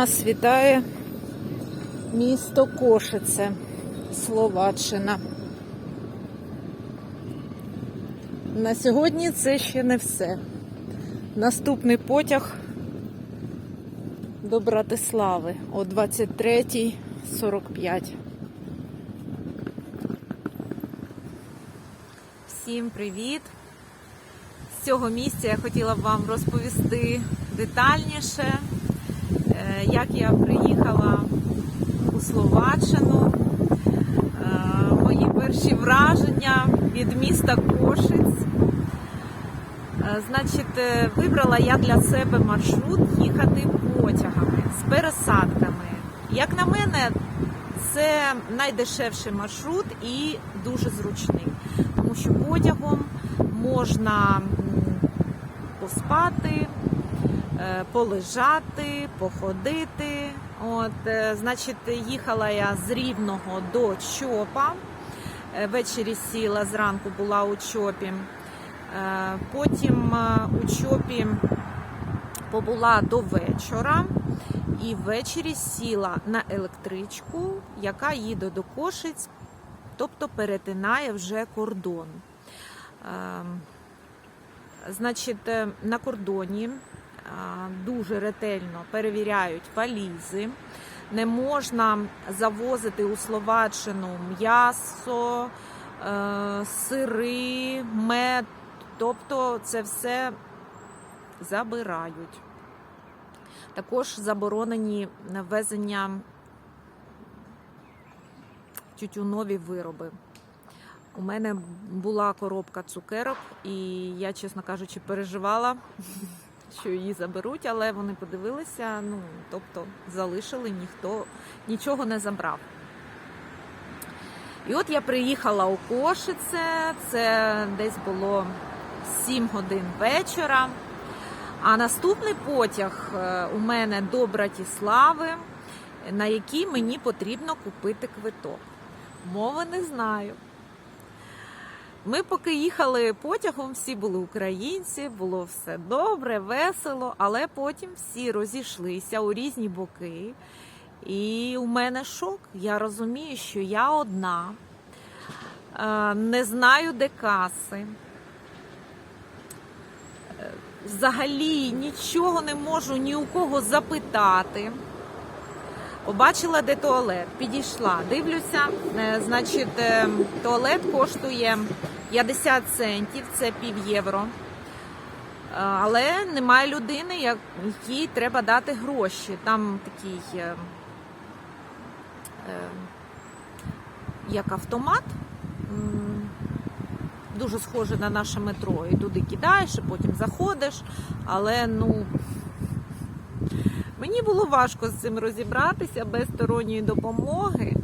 Нас вітає місто Кошице, Словаччина. На сьогодні це ще не все. Наступний потяг до Братислави о 23.45. Всім привіт! З цього місця я хотіла б вам розповісти детальніше, як я приїхала у Словаччину, е, мої перші враження від міста Кошиць. Е, Значить, е, вибрала я для себе маршрут їхати потягами з пересадками. Як на мене, це найдешевший маршрут і дуже зручний, тому що потягом можна поспати, полежати, походити. От, е, значить, їхала я з Рівного до Чопа. Е, Ввечері сіла, зранку була у Чопі. Е, Потім е, у Чопі побула до вечора і ввечері сіла на електричку, яка їде до Кошиць, тобто перетинає вже кордон. Ем, Значить, е, на кордоні е, дуже ретельно перевіряють валізи. Не можна завозити у Словаччину м'ясо, е, сири, мед. Тобто це все забирають. Також заборонені ввезення тютюнові вироби. У мене була коробка цукерок, і я, чесно кажучи, переживала, що її заберуть, але вони подивилися, ну, тобто залишили, ніхто нічого не забрав. І от я приїхала у Кошице, це десь було 7 годин вечора. А наступний потяг е, у мене до Братіслави, на який мені потрібно купити квиток. Мови не знаю. Ми поки їхали потягом, всі були українці, було все добре, весело, але потім всі розійшлися у різні боки. І у мене шок. Я розумію, що я одна, е, не знаю, де каси. Е, Взагалі нічого не можу ні у кого запитати. Побачила, де туалет, підійшла, дивлюся, е, значить, е, туалет коштує 50 центів, це пів євро. Е, Але немає людини, якій треба дати гроші. Там такий як автомат, дуже схоже на наше метро. І туди кидаєш, і потім заходиш. Але ну. Мені було важко з цим розібратися без сторонньої допомоги.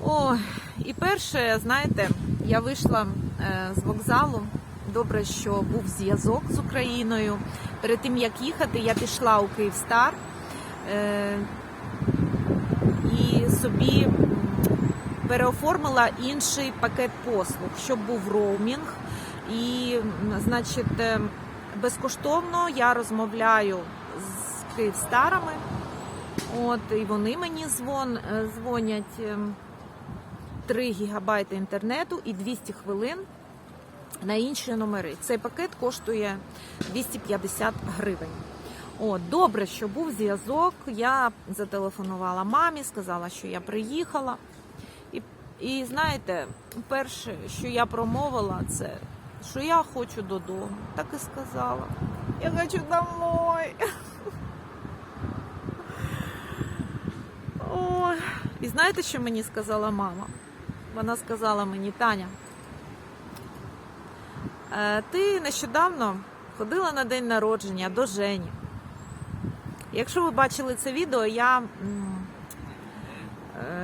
Ой, і перше, знаєте, я вийшла е, з вокзалу. Добре, що був зв'язок з Україною. Перед тим як їхати, я пішла у Київстар е, і собі переоформила інший пакет послуг, щоб був роумінг. І, значить, е, безкоштовно я розмовляю з Київстарами. От, і вони мені дзвон, е, дзвонять ем, 3 гігабайти інтернету і 200 хвилин на інші номери. Цей пакет коштує 250 гривень. От, добре, що був зв'язок. Я зателефонувала мамі, сказала, що я приїхала. І, і знаєте, перше, що я промовила, це що я хочу додому. Так і сказала. Я хочу домой. Ой. І знаєте, що мені сказала мама? Вона сказала мені, Таня, е, ти нещодавно ходила на день народження до Жені. Якщо ви бачили це відео, я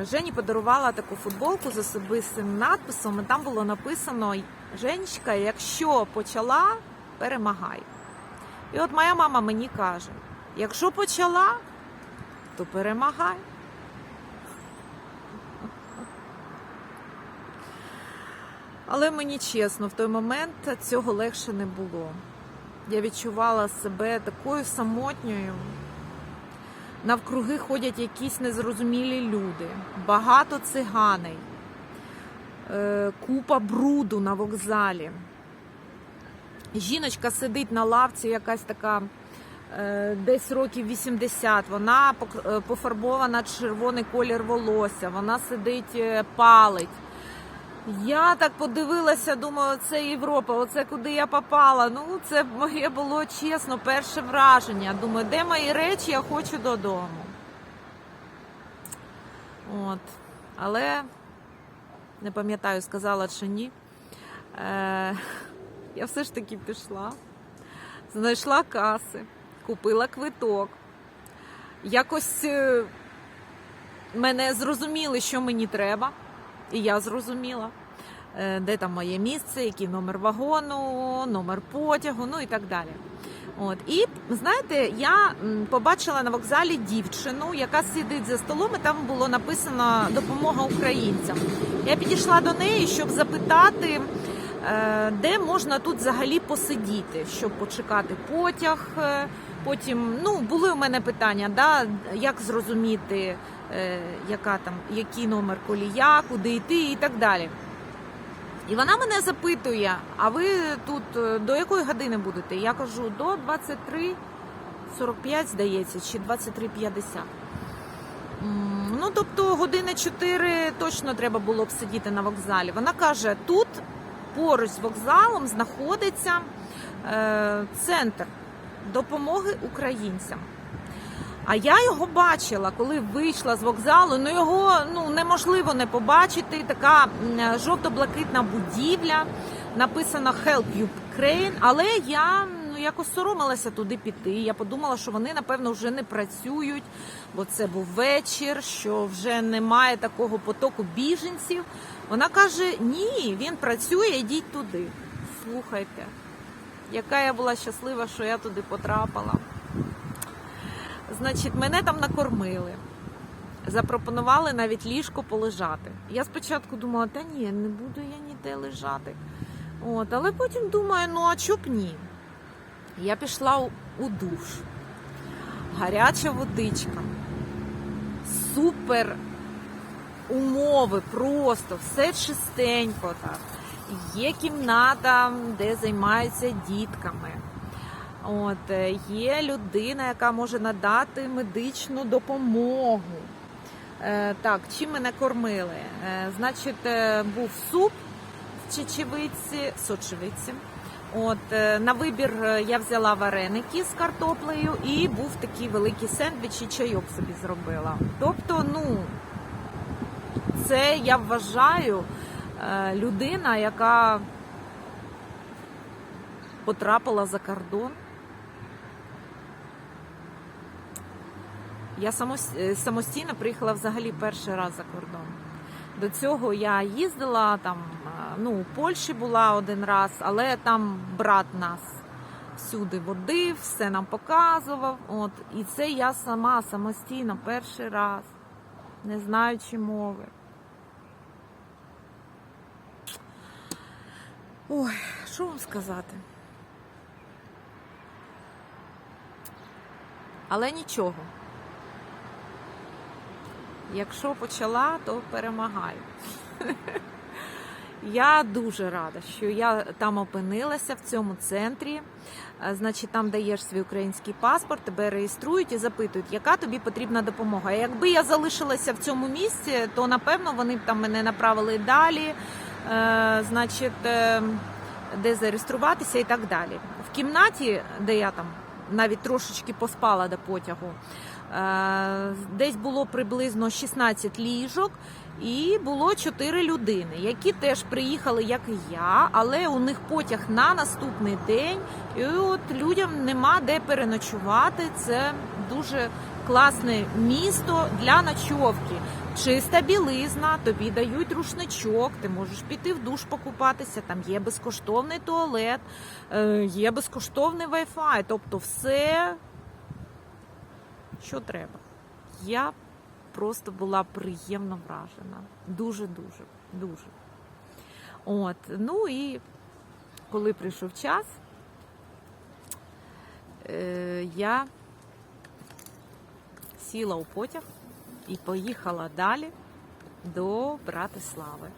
Жені подарувала таку футболку з особистим надписом, і там було написано Женечка, якщо почала, перемагай. І от моя мама мені каже: якщо почала, то перемагай. Але мені чесно, в той момент цього легше не було. Я відчувала себе такою самотньою. Навкруги ходять якісь незрозумілі люди, багато циганей, е, купа бруду на вокзалі. Жіночка сидить на лавці, якась така е, десь років 80. Вона е, пофарбована червоний колір волосся, вона сидить, палить. Я так подивилася, думаю, це Європа, оце куди я попала. Ну, це моє було чесно, перше враження. Думаю, де мої речі, я хочу додому. От. Але не пам'ятаю, сказала чи ні. Е, я все ж таки пішла, знайшла каси, купила квиток. Якось е, мене зрозуміли, що мені треба, і я зрозуміла, де там моє місце, який номер вагону, номер потягу, ну і так далі. От і знаєте, я побачила на вокзалі дівчину, яка сидить за столом, і там було написано допомога українцям. Я підійшла до неї, щоб запитати, е, де можна тут взагалі посидіти, щоб почекати потяг. Е, Потім ну були у мене питання, да, як зрозуміти, е, яка там, який номер колія, куди йти і так далі. І вона мене запитує: а ви тут е, до якої години будете? Я кажу, до 23.45, здається, чи 23.50. М, Ну, тобто години 4 точно треба було б сидіти на вокзалі. Вона каже, тут поруч з вокзалом знаходиться е, центр допомоги українцям. А я його бачила, коли вийшла з вокзалу. Ну його ну неможливо не побачити. Така жовто-блакитна будівля, написано Help Ukraine, але я ну якось соромилася туди піти. Я подумала, що вони напевно вже не працюють, бо це був вечір, що вже немає такого потоку біженців. Вона каже: Ні, він працює, йдіть туди. Слухайте, яка я була щаслива, що я туди потрапила. Значить, мене там накормили. Запропонували навіть ліжко полежати. Я спочатку думала, та ні, не буду я ніде лежати. От, але потім думаю, ну а чо б ні? Я пішла у душ. Гаряча водичка. Супер умови, просто все чистенько так. Є кімната, де займаються дітками. От е, є людина, яка може надати медичну допомогу. Е, так, чим мене кормили? Е, значить, е, був суп з чечевиці, сочевиці. От е, на вибір я взяла вареники з картоплею і був такий великий сендвіч і чайок собі зробила. Тобто, ну це я вважаю людина, яка потрапила за кордон. Я е, самостійно приїхала взагалі перший раз за кордон. До цього я їздила там, е, ну, у Польщі була один раз, але там брат нас всюди водив, все нам показував. От, і це я сама самостійно перший раз, не знаючи мови. Ой, що вам сказати? Але нічого. Якщо почала, то перемагаю. Я дуже рада, що я там опинилася в цьому центрі. Е, Значить, там даєш свій український паспорт, тебе реєструють і запитують, яка тобі потрібна допомога. Якби я залишилася в цьому місці, то напевно вони б там мене направили далі, е, значить, е, де зареєструватися і так далі. В кімнаті, де я там навіть трошечки поспала до потягу. Е, Десь було приблизно 16 ліжок, і було 4 людини, які теж приїхали, як і я, але у них потяг на наступний день. І от людям нема де переночувати. Це дуже класне місто для ночовки. Чиста білизна, тобі дають рушничок, ти можеш піти в душ покупатися. Там є безкоштовний туалет, е, є безкоштовний Wi-Fi, тобто все що треба. Я просто була приємно вражена. Дуже-дуже, дуже. От, ну і коли прийшов час, е, я сіла у потяг і поїхала далі до Братислави.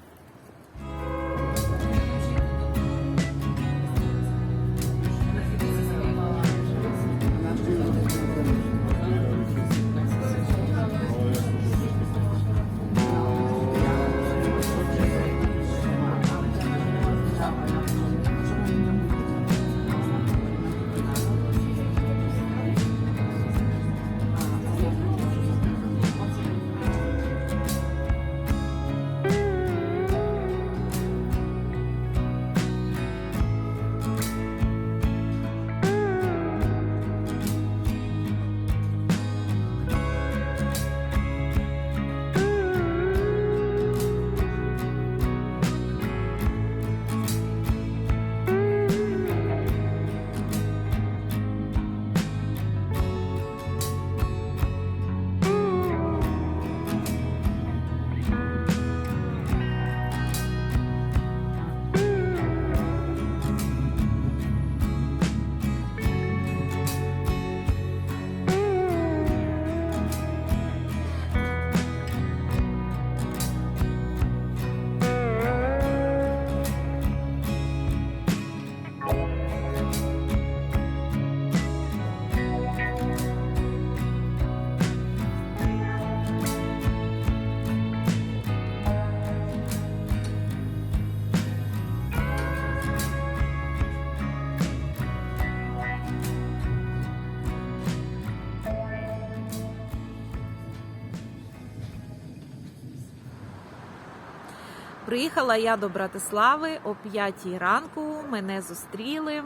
Приїхала я до Братислави о 5 ранку. Мене зустріли.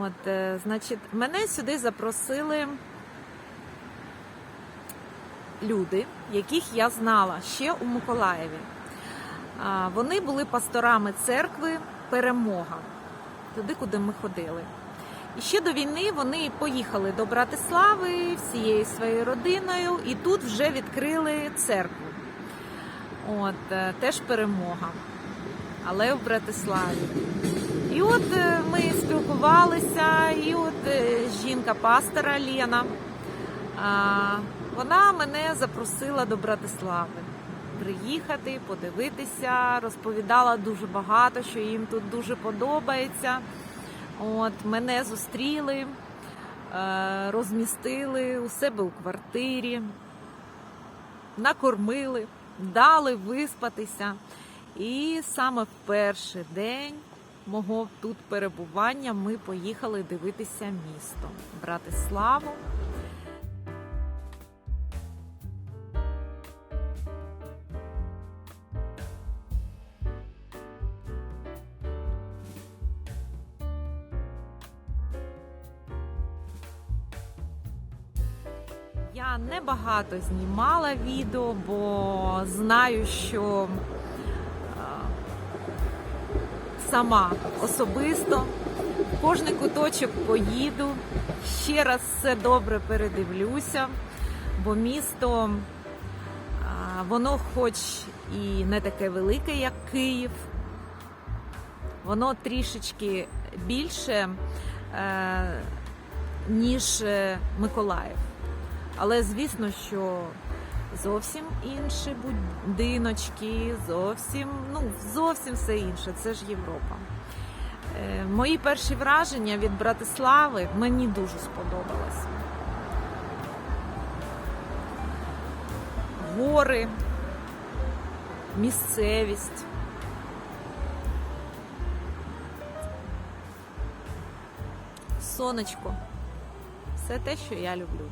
От, е, значить, мене сюди запросили люди, яких я знала ще у Миколаєві. Вони були пасторами церкви Перемога, туди, куди ми ходили. І ще до війни вони поїхали до Братислави всією своєю родиною, і тут вже відкрили церкву. От, е, теж перемога, але в Братиславі. І от е, ми спілкувалися, і от е, жінка пастора Лена, вона мене запросила до Братислави приїхати, подивитися, розповідала дуже багато, що їм тут дуже подобається. От, мене зустріли, розмістили у себе у квартирі, накормили, дали виспатися. І саме в перший день мого тут перебування ми поїхали дивитися місто Братиславу. Багато знімала відео, бо знаю, що е, сама особисто кожний куточок поїду, ще раз все добре передивлюся, бо місто е, воно хоч і не таке велике, як Київ, воно трішечки більше, е, ніж Миколаїв. Але звісно, що зовсім інші будиночки, зовсім, ну, зовсім все інше. Це ж Європа. Е, Мої перші враження від Братислави мені дуже сподобалось. Гори, місцевість. Сонечко. Все те, що я люблю.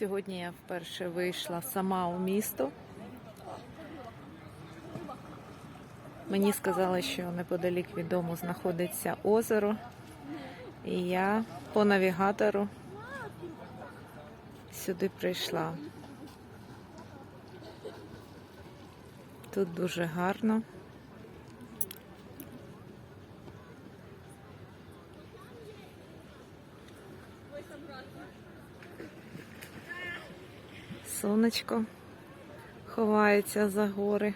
Сьогодні я вперше вийшла сама у місто. Мені сказали, що неподалік від дому знаходиться озеро, і я по навігатору сюди прийшла. Тут дуже гарно. Сонечко ховається за гори.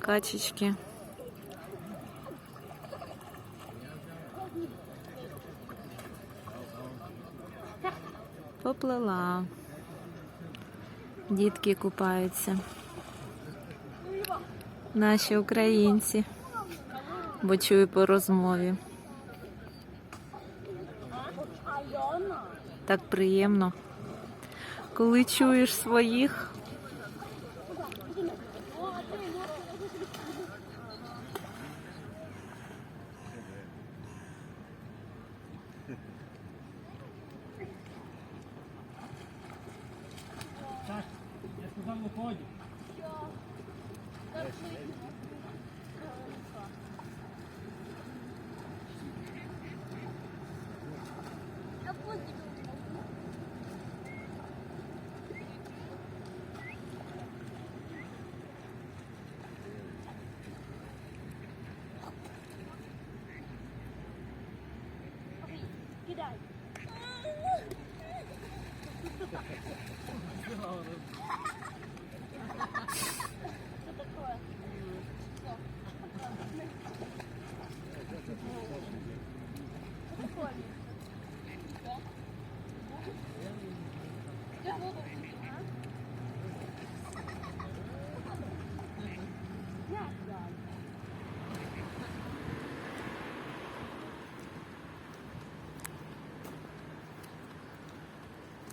Качечки. Поплила. Дітки купаються. Наші українці. Бо чую по розмові. Так приємно. Коли чуєш своїх. Так, я сказав, виходь. Кидай.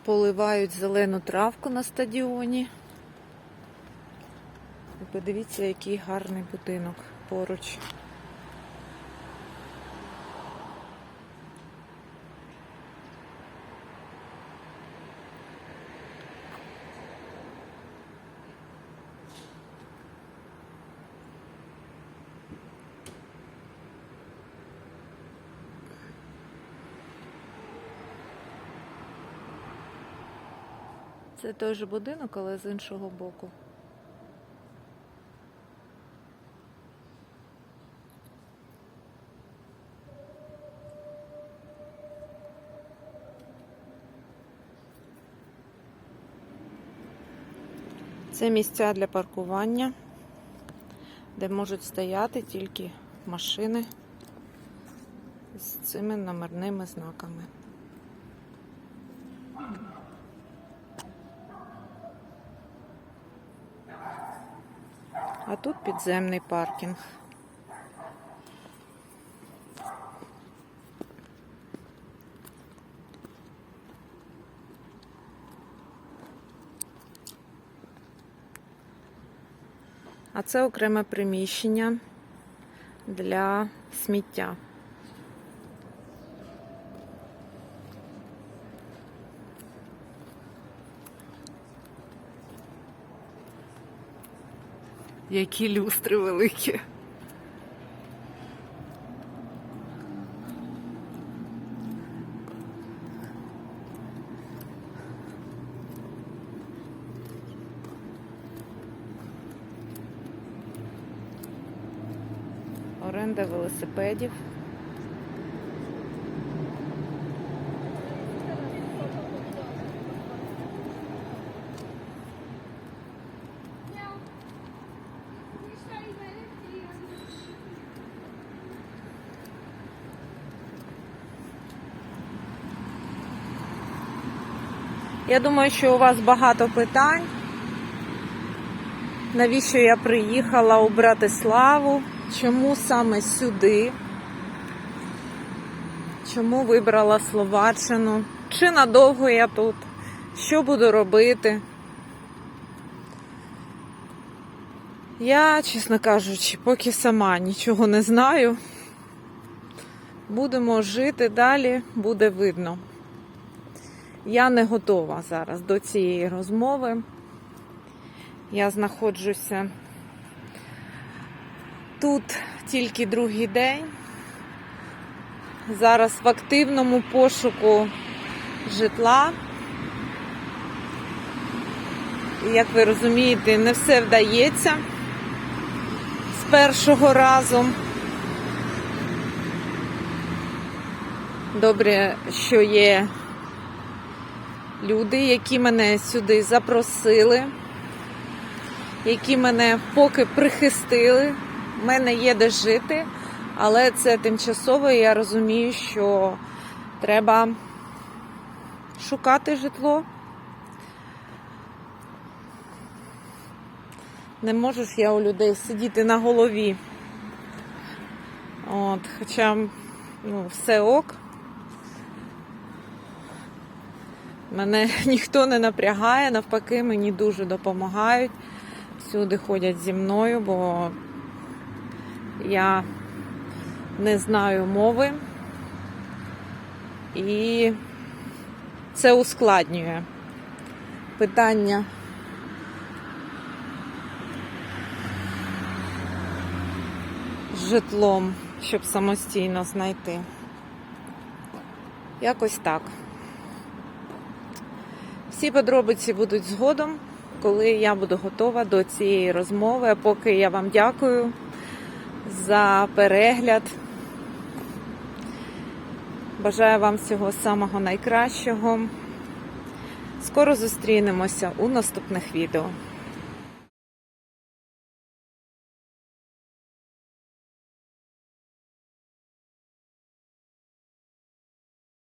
Поливають зелену травку на стадіоні. І подивіться, який гарний будинок поруч. Це той же будинок, але з іншого боку. Це місця для паркування, де можуть стояти тільки машини з цими номерними знаками. А тут підземний паркінг. А це окреме приміщення для сміття. Які люстри великі. Оренда велосипедів. Я думаю, що у вас багато питань. Навіщо я приїхала у Братиславу? Чому саме сюди? Чому вибрала Словаччину? Чи надовго я тут? Що буду робити? Я, чесно кажучи, поки сама нічого не знаю. Будемо жити далі, буде видно. Я не готова зараз до цієї розмови. Я знаходжуся тут тільки другий день. Зараз в активному пошуку житла. Як ви розумієте, не все вдається з першого разу. Добре, що є люди, які мене сюди запросили, які мене поки прихистили. У мене є де жити, але це тимчасово, і я розумію, що треба шукати житло. Не можу ж я у людей сидіти на голові. От, хоча ну, все ок. Мене ніхто не напрягає, навпаки, мені дуже допомагають. Всюди ходять зі мною, бо я не знаю мови. І це ускладнює питання. з житлом, щоб самостійно знайти. Якось так. Всі подробиці будуть згодом, коли я буду готова до цієї розмови. Поки я вам дякую за перегляд. Бажаю вам всього самого найкращого. Скоро зустрінемося у наступних відео.